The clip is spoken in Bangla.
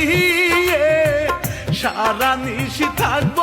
জড়িয়ে সারা নিশি থাকব